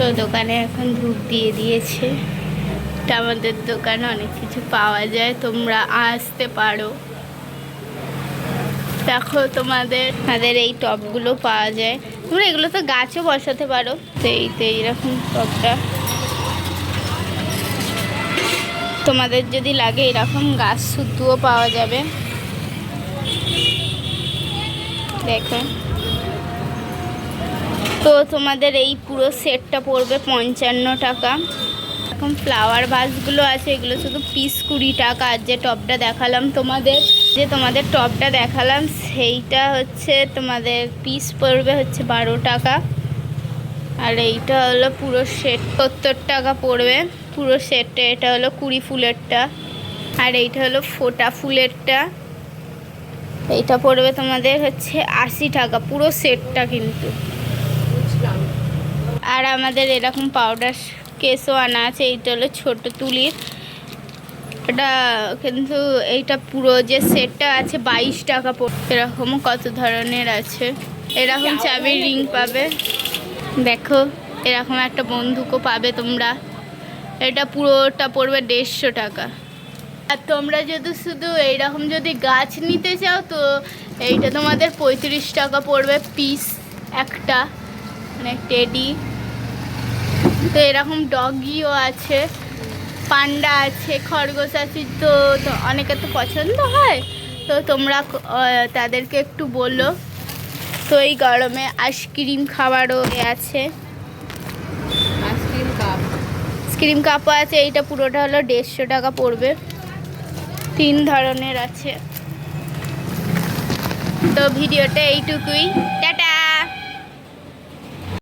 তো দোকানে এখন ধূপ দিয়ে দিয়েছে। এটা আমাদের দোকানে অনেক কিছু পাওয়া যায়, তোমরা আসতে পারো। দেখো তোমাদের, আমাদের এই টবগুলো পাওয়া যায়। তোমরা এগুলো তো গাছও বসাতে পারো, তো এই তো এইরকম টবটা তোমাদের যদি লাগে এরকম গাছ শুদ্ধও পাওয়া যাবে। দেখো। তো তোমাদের এই পুরো সেটটা পড়বে পঞ্চান্ন টাকা। এখন ফ্লাওয়ার ভাসগুলো আছে, এগুলো শুধু পিস কুড়ি টাকা। আর যে টপটা দেখালাম তোমাদের, যে তোমাদের টপটা দেখালাম, সেইটা হচ্ছে তোমাদের পিস পড়বে হচ্ছে বারো টাকা। আর এইটা হলো পুরো সেট সত্তর টাকা পড়বে। পুরো সেটটা এটা হলো কুড়ি ফুলেরটা। আর এইটা হলো ফোটা ফুলেরটা। এইটা পড়বে তোমাদের হচ্ছে আশি টাকা, পুরো সেটটা কিন্তু। আর আমাদের এরকম পাউডার কেসও আনা আছে এইটা হলো ছোটো তুলির। এটা কিন্তু এইটা পুরো যে সেটটা আছে বাইশ টাকা পড় এরকমও কত ধরনের আছে? এরকম চাবির রিং পাবে। দেখো এরকম একটা বন্দুকও পাবে তোমরা। এটা পুরোটা পড়বে দেড়শো টাকা। আর তোমরা যদি শুধু এইরকম যদি গাছ নিতে চাও তো এইটা তোমাদের পঁয়ত্রিশ টাকা পড়বে পিস একটা মানে টেডি তো এরকম ডগিও আছে পান্ডা আছে খরগোশ আছে তো অনেকে তো পছন্দ হয়। তো তোমরা তাদেরকে একটু বলো। তো এই গরমে আইসক্রিম খাবারও আছে। Ice cream cup. আইসক্রিম কাপও আছে এইটা পুরোটা হলো দেড়শো টাকা পড়বে। তিন ধরনের আছে। তো ভিডিওটা এইটুকুই। টাটা!